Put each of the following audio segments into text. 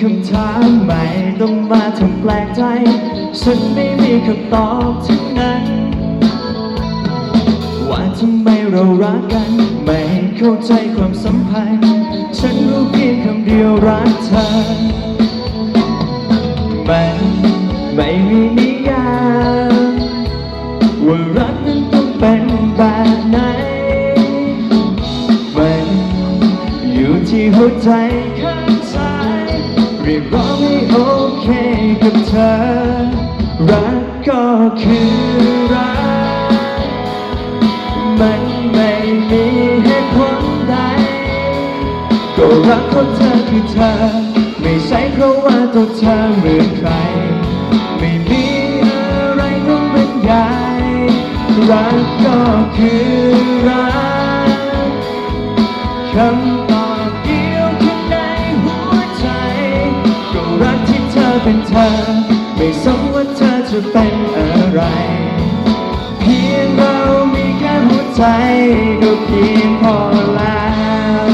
คำถามใหม่ต้องมาทำแปลกใจ ฉันไม่มีคำตอบทั้งนั้น ว่าทำไมเรารักกัน ไม่เข้าใจความสัมพันธ์ ฉันรู้เพียงคำเดียวรักเธอ มันไม่มีนิยามว่ารักนั้นต้องเป็นแบบไหนมันอยู่ที่หัวใจ โอเคกับเธอ รักก็คือรัก มันไม่มีเหตุผลใด ก็รักของเธอคือเธอ ไม่ใช่เพราะว่าตัวเธอเหมือนใคร ไม่มีอะไรต้องบรรยาย รักก็คือรักคำ เป็นเธอ ไม่สนว่าเธอจะเป็นอะไร เพียงเรามีแค่หัวใจก็เพียงพอแล้ว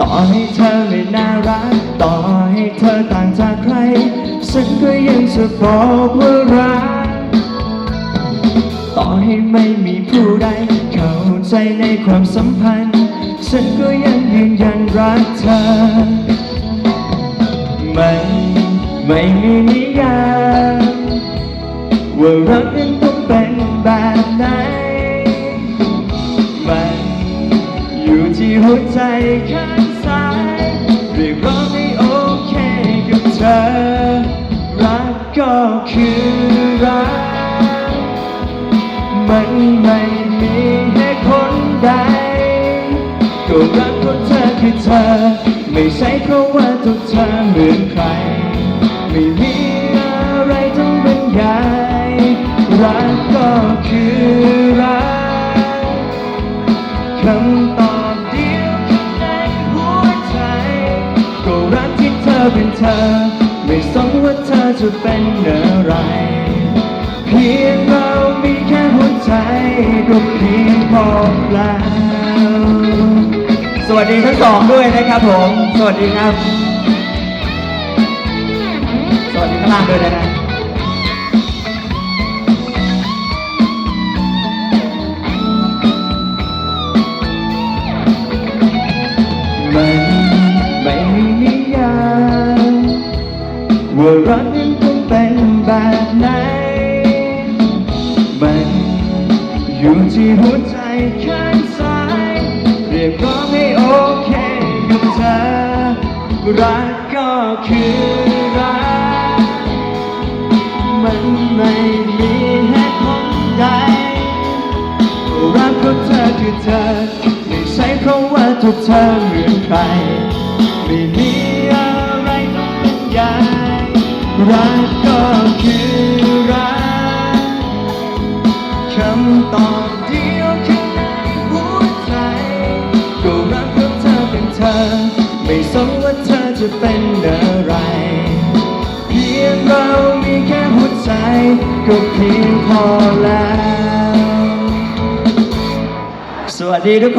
ต่อให้เธอไม่น่ารัก ต่อให้เธอต่างจากใคร ฉันก็ยังจะบอกว่ารัก ต่อให้ไม่มีผู้ใด เข้าใจในความสัมพันธ์ ฉันก็ยังยืนยัน รักเธอ ไมันไม่มีนิยามว่ารักนั้นต้องเป็นแบบไหนมันอยู่ที่หัวใจข้างซ้ายเรียกร้องให้โอเคกับเธอ รักก็คือรัก มันไม่ คือเธอ ไม่ใช่เพราะว่าตัวเธอเหมือนใคร ไม่มีอะไรต้องบรรยายรักก็คือรักคำตอบเดียวในหัวใจ ก็รักที่เธอเป็นเธอ ไม่สนว่าเธอจะเป็นอะไร เพียงเรามีแค่หัวใจก็เพียงพอแล้ว สวัสดีทั้งสองด้วยนะครับผม สวัสดีครับ สวัสดีข้างล่างด้วยนะฮะมันไม่มีนิยามว่ารักนั้นต้องเป็นแบบไหนมันอยู่ที่หัวใจ รักก็คือรัก มันไม่มีเหตุผลใด รักของเธอคือเธอ ไม่ใช่เพราะว่าทุกเธอเหมือนใคร ไม่มีอะไรต้องเป็นใหญ่รักก็คือ จะเป็นอะไร เพียงเรามีแค่หัวใจ ก็เพียงพอแล้ว สวัสดีทุกคน